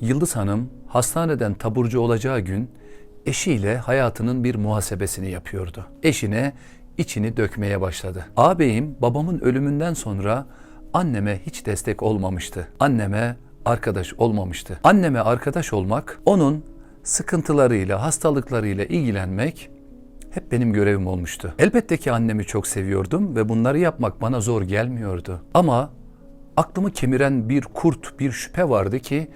Yıldız Hanım hastaneden taburcu olacağı gün eşiyle hayatının bir muhasebesini yapıyordu. Eşine içini dökmeye başladı. Ağabeyim babamın ölümünden sonra anneme hiç destek olmamıştı. Anneme arkadaş olmamıştı. Anneme arkadaş olmak, onun sıkıntılarıyla, hastalıklarıyla ilgilenmek hep benim görevim olmuştu. Elbette ki annemi çok seviyordum ve bunları yapmak bana zor gelmiyordu. Ama aklımı kemiren bir kurt, bir şüphe vardı ki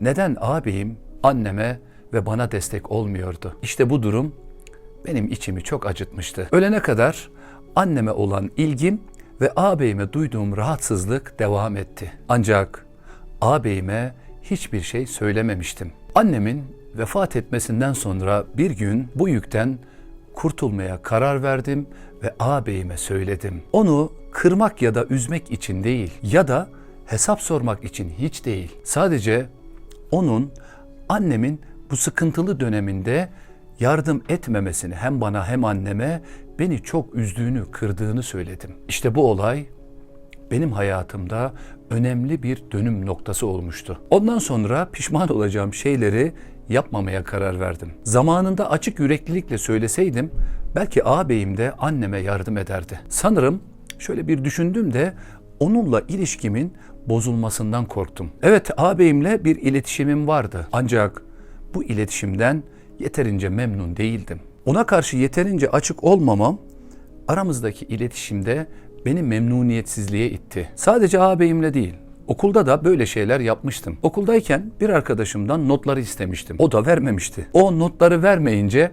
neden ağabeyim anneme ve bana destek olmuyordu? İşte bu durum benim içimi çok acıtmıştı. Ölene kadar anneme olan ilgim ve ağabeyime duyduğum rahatsızlık devam etti. Ancak ağabeyime hiçbir şey söylememiştim. Annemin vefat etmesinden sonra bir gün bu yükten kurtulmaya karar verdim ve ağabeyime söyledim. Onu kırmak ya da üzmek için değil ya da hesap sormak için hiç değil. Sadece onun annemin bu sıkıntılı döneminde yardım etmemesini hem bana hem anneme beni çok üzdüğünü, kırdığını söyledim. İşte bu olay benim hayatımda önemli bir dönüm noktası olmuştu. Ondan sonra pişman olacağım şeyleri yapmamaya karar verdim. Zamanında açık yüreklilikle söyleseydim belki ağabeyim de anneme yardım ederdi. Sanırım şöyle bir düşündüm de onunla ilişkimin bozulmasından korktum. Evet ağabeyimle bir iletişimim vardı. Ancak bu iletişimden yeterince memnun değildim. Ona karşı yeterince açık olmamam aramızdaki iletişimde beni memnuniyetsizliğe itti. Sadece ağabeyimle değil, Okulda da böyle şeyler yapmıştım. Okuldayken bir arkadaşımdan notları istemiştim. O da vermemişti. O notları vermeyince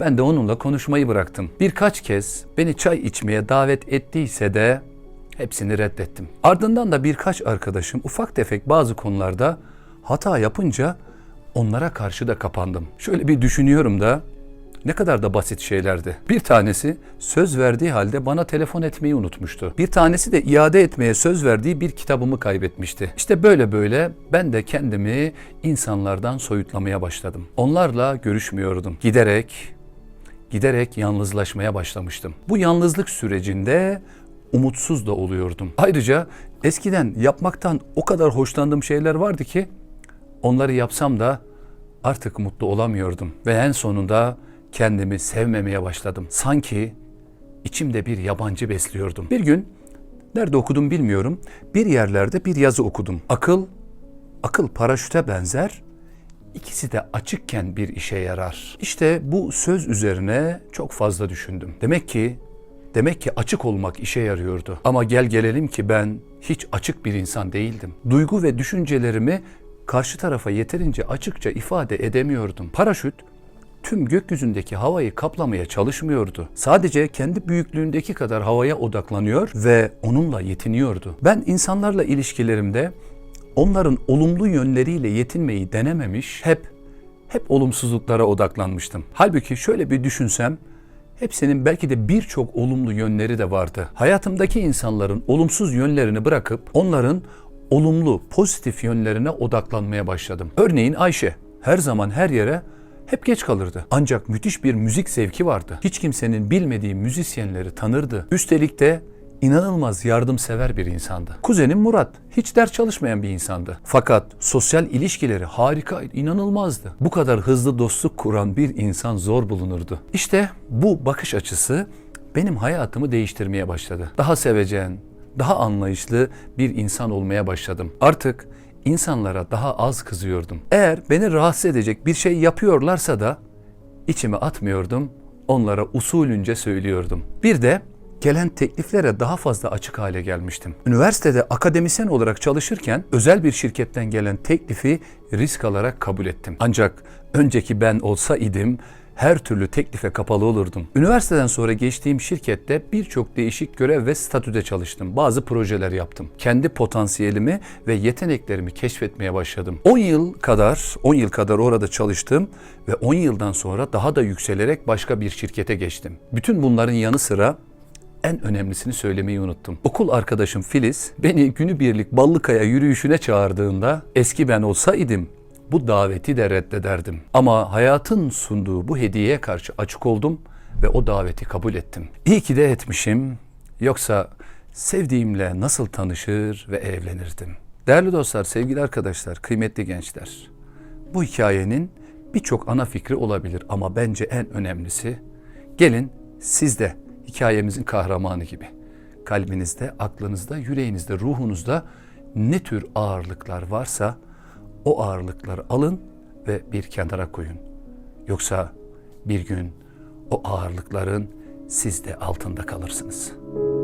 ben de onunla konuşmayı bıraktım. Birkaç kez beni çay içmeye davet ettiyse de hepsini reddettim. Ardından da birkaç arkadaşım ufak tefek bazı konularda hata yapınca onlara karşı da kapandım. Şöyle bir düşünüyorum da ne kadar da basit şeylerdi. Bir tanesi söz verdiği halde bana telefon etmeyi unutmuştu. Bir tanesi de iade etmeye söz verdiği bir kitabımı kaybetmişti. İşte böyle böyle ben de kendimi insanlardan soyutlamaya başladım. Onlarla görüşmüyordum. Giderek giderek yalnızlaşmaya başlamıştım. Bu yalnızlık sürecinde umutsuz da oluyordum. Ayrıca eskiden yapmaktan o kadar hoşlandığım şeyler vardı ki onları yapsam da artık mutlu olamıyordum ve en sonunda kendimi sevmemeye başladım. Sanki içimde bir yabancı besliyordum. Bir gün nerede okudum bilmiyorum. Bir yerlerde bir yazı okudum. Akıl akıl paraşüte benzer. İkisi de açıkken bir işe yarar. İşte bu söz üzerine çok fazla düşündüm. Demek ki demek ki açık olmak işe yarıyordu. Ama gel gelelim ki ben hiç açık bir insan değildim. Duygu ve düşüncelerimi karşı tarafa yeterince açıkça ifade edemiyordum. Paraşüt tüm gökyüzündeki havayı kaplamaya çalışmıyordu. Sadece kendi büyüklüğündeki kadar havaya odaklanıyor ve onunla yetiniyordu. Ben insanlarla ilişkilerimde onların olumlu yönleriyle yetinmeyi denememiş, hep hep olumsuzluklara odaklanmıştım. Halbuki şöyle bir düşünsem Hepsinin belki de birçok olumlu yönleri de vardı. Hayatımdaki insanların olumsuz yönlerini bırakıp onların olumlu, pozitif yönlerine odaklanmaya başladım. Örneğin Ayşe her zaman her yere hep geç kalırdı. Ancak müthiş bir müzik zevki vardı. Hiç kimsenin bilmediği müzisyenleri tanırdı. Üstelik de inanılmaz yardımsever bir insandı. Kuzenim Murat hiç ders çalışmayan bir insandı. Fakat sosyal ilişkileri harika, inanılmazdı. Bu kadar hızlı dostluk kuran bir insan zor bulunurdu. İşte bu bakış açısı benim hayatımı değiştirmeye başladı. Daha sevecen, daha anlayışlı bir insan olmaya başladım. Artık insanlara daha az kızıyordum. Eğer beni rahatsız edecek bir şey yapıyorlarsa da içime atmıyordum, onlara usulünce söylüyordum. Bir de gelen tekliflere daha fazla açık hale gelmiştim. Üniversitede akademisyen olarak çalışırken özel bir şirketten gelen teklifi risk alarak kabul ettim. Ancak önceki ben olsa idim her türlü teklife kapalı olurdum. Üniversiteden sonra geçtiğim şirkette birçok değişik görev ve statüde çalıştım. Bazı projeler yaptım. Kendi potansiyelimi ve yeteneklerimi keşfetmeye başladım. 10 yıl kadar, 10 yıl kadar orada çalıştım ve 10 yıldan sonra daha da yükselerek başka bir şirkete geçtim. Bütün bunların yanı sıra en önemlisini söylemeyi unuttum. Okul arkadaşım Filiz beni günübirlik Ballıkaya yürüyüşüne çağırdığında eski ben olsaydım bu daveti de reddederdim. Ama hayatın sunduğu bu hediyeye karşı açık oldum ve o daveti kabul ettim. İyi ki de etmişim. Yoksa sevdiğimle nasıl tanışır ve evlenirdim? Değerli dostlar, sevgili arkadaşlar, kıymetli gençler. Bu hikayenin birçok ana fikri olabilir ama bence en önemlisi gelin siz de hikayemizin kahramanı gibi kalbinizde, aklınızda, yüreğinizde, ruhunuzda ne tür ağırlıklar varsa o ağırlıkları alın ve bir kenara koyun. Yoksa bir gün o ağırlıkların siz de altında kalırsınız.''